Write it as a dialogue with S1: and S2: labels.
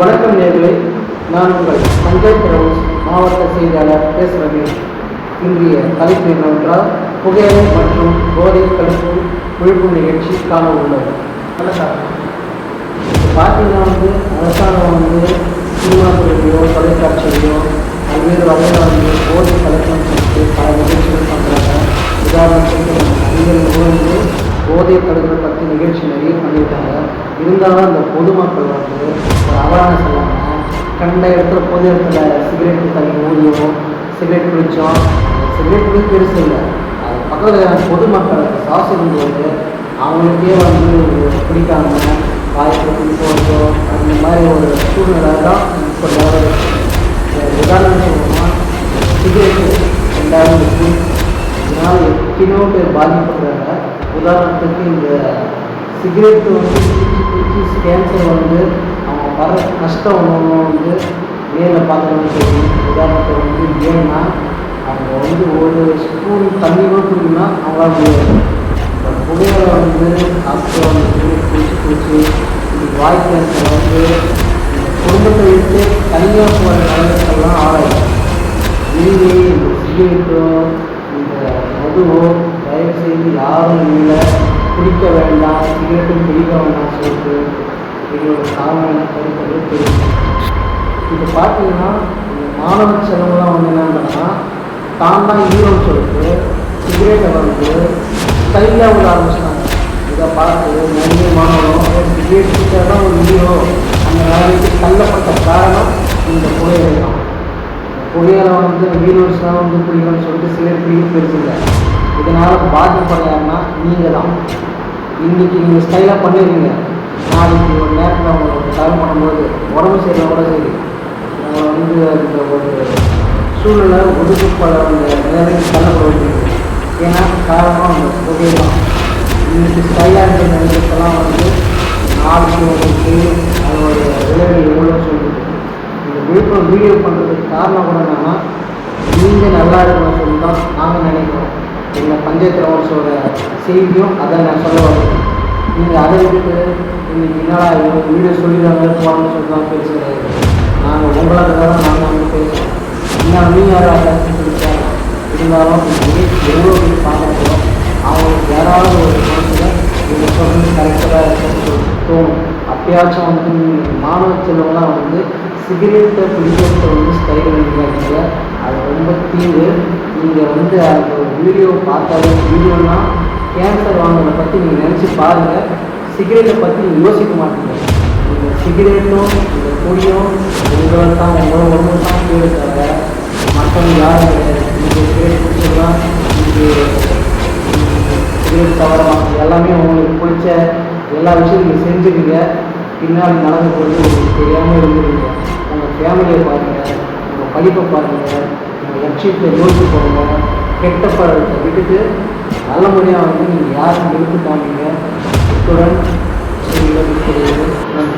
S1: வணக்கம் நேர்களே நான் உங்கள் பஞ்சாயத்து ரவுஸ் மாவட்ட செய்தியாளர் எஸ் ரமேஷ். இன்றைய தலைப்பு என்னவென்றால் புகையிலை மற்றும் போதை தடுப்பு விழிப்பு நிகழ்ச்சி காண உள்ளது வணக்கம். பார்த்தீங்கன்னா வந்து அரசாங்கம் வந்து சினிமா துறையிலையோ தொலைக்காட்சியிலையோ பல்வேறு வகையான வந்து போதை கலெக்ஷன் சொல்லிட்டு பல நிகழ்ச்சிகள் பண்ணுறாங்க உதாரணத்துக்கு அறிஞர்கள் வந்து போதை தடுக்கிற பற்றி நிகழ்ச்சி நிறைய பண்ணியிருக்காங்க. இருந்தாலும் அந்த பொதுமக்கள் வந்து ஒரு அவேர்னஸ் இல்லாமல் கண்ட இடத்துல பொது இடத்துல சிகரெட் தண்ணி ஊதியும் சிகரெட் குடித்தோம் சிகரெட் குளி பெருசு இல்லை. அது பக்கத்தில் பொதுமக்கள் சுவாசிக்கும் வந்து அவங்களுக்கே வந்து பிடிக்காம வாய்ப்பு போகிறோம் அந்த மாதிரி ஒரு சூழ்நிலை தான் இப்போ நிலவரம் உதாரணம் சொல்லணும்னா சிகரெட்டு ரெண்டாயிரம் இருக்கு. இதனால் எத்தனையோ பேர் பாதிப்பு உதாரணத்துக்கு இந்த சிகரெட்டு வந்து குடிச்சு குடிச்சு கேன்சர் வந்து அவங்க வர கஷ்டம் ஒன்று வந்து நேரில் பார்க்கணும்னு சொல்லி உதாரணத்துக்கு வந்து ஏன்னா அவங்க வந்து ஒரு ஸ்பூன் தண்ணி கூட குடிக்கணும்னா அவங்களால முடியாது. இந்த புகையில வந்து அப்புறம் வந்து குளிச்சு குளிச்சு வாய் கேன்சர் வந்து இந்த குடும்பத்தை விட்டு தனியாக போகிற நிலைமைக்கெல்லாம் ஆராயும் இதுவே இந்த சிகரெட்டோ இந்த மதுவோ தயவு செய்து யாரும் இல்லை குடிக்க வேண்டாம் சிகரெட்டும் குடிக்க வேண்டாம் சொல்லிட்டு இதோட காரணம் கருத்து தெரியும் இப்போ பார்த்தீங்கன்னா மாணவ செலவுலாம் வந்து என்ன பண்ணுறா தான் தான் ஹீரோன்னு சொல்லிட்டு சிகரெட்டை வந்து ஸ்டைலாக விட ஆரம்பிச்சிட்டாங்க. இதை பார்த்து நிறைய மாணவரும் சிகரெட் குடிச்சா தான் ஒரு ஹீரோ அந்த வேலைக்கு தள்ளப்பட்ட காரணம் இந்த புகையிலை தான் புகையில வந்து ஹீரோஸ்லாம் வந்து பிடிக்கும்னு சொல்லிட்டு சிகரெட் பிடிக்க பெருசில்லை இதனால் பாதிப்படையாருன்னா நீங்கள் தான் இன்னைக்கு நீங்கள் ஸ்டைலாக பண்ணிடுறீங்க. நாளைக்கு ஒரு நேரத்தில் உங்களுக்கு டைம் பண்ணும்போது உடம்பு சரியில்லை கூட சரி. வந்து அந்த ஒரு சூழ்நிலை ஒதுக்கப்பட வேண்டிய நிலைமைக்கு ஏன்னா காரணம் அந்த புகை தான் இன்றைக்கி ஸ்டைலாக இருக்கிற நிலைமைக்கெல்லாம் வந்து நாளைக்கு உங்களுக்கு அதோடைய விளைவு எவ்வளோ சொல்லுது இந்த விழுப்புரம் வீடியோ பண்ணுறதுக்கு காரணம் கூட என்னென்னா நீங்கள் நல்லா இருக்கணும் சொல்லி தான் நாங்கள் நினைக்கிறோம். எங்கள் பஞ்சாயத்து ரவுன்ஸோட செய்தியும் அதை நான் சொல்ல வரேன் நீங்கள் அதை விட்டுட்டு இன்னைக்கு என்னடா இவங்க வீடியோ சொல்லிடுறாங்க போகணும்னு சொல்லி தான் பேசுகிறேன் நாங்கள் உங்களால் தான் நாங்கள் வந்து பேசுகிறோம் இன்னும் நீங்கள் யாரும் அதை சொல்லிட்டாங்க இருந்தாலும் எவ்வளோ பேர் பார்க்குறோம் அவங்களுக்கு யாராவது ஒரு மனசில் நீங்கள் சொல்கிறது கரெக்டாக இருக்குன்னு சொல்லி தோணும். அப்பயாச்சும் வந்து நீங்கள் மாணவ செல்வங்களாம் வந்து சிகரெட்டை பிடிக்கிறத வந்து ஸ்டைல் பண்ணிக்காதீங்க அது ரொம்ப தீங்கு நீங்கள் வந்து அந்த வீடியோ பார்த்தாலே வீடியோனா கேன்சர் வாங்குறதை பற்றி நீங்கள் நினச்சி பாருங்கள் சிகரெட்டை பற்றி நீங்கள் யோசிக்க மாட்டீங்க. இந்த சிகரெட்டும் இந்த பொடியும் உங்களை தான் உங்களோட உடம்பு தான் கேடு தவிர மற்றவங்க யாரும் நீங்கள் சிகரெட் பிடிச்சதுலாம் நீங்கள் சிகரெட் தவறலாம் எல்லாமே உங்களுக்கு பிடிச்ச எல்லா விஷயம் நீங்கள் செஞ்சுருங்க பின்னாடி நடந்து போகிறது உங்களுக்கு தெரியாமல் இருந்துருங்க உங்கள் ஃபேமிலியை பாருங்கள் படிப்பை பாருங்கள் உங்கள் லட்சியத்தை யோசிச்சு போடுங்க கெட்ட பழக்கத்தை விட்டுட்டு நல்ல முறையாக வந்து நீங்கள் யாரும் எடுத்து காமிங்க இத்துடன் நன்றி.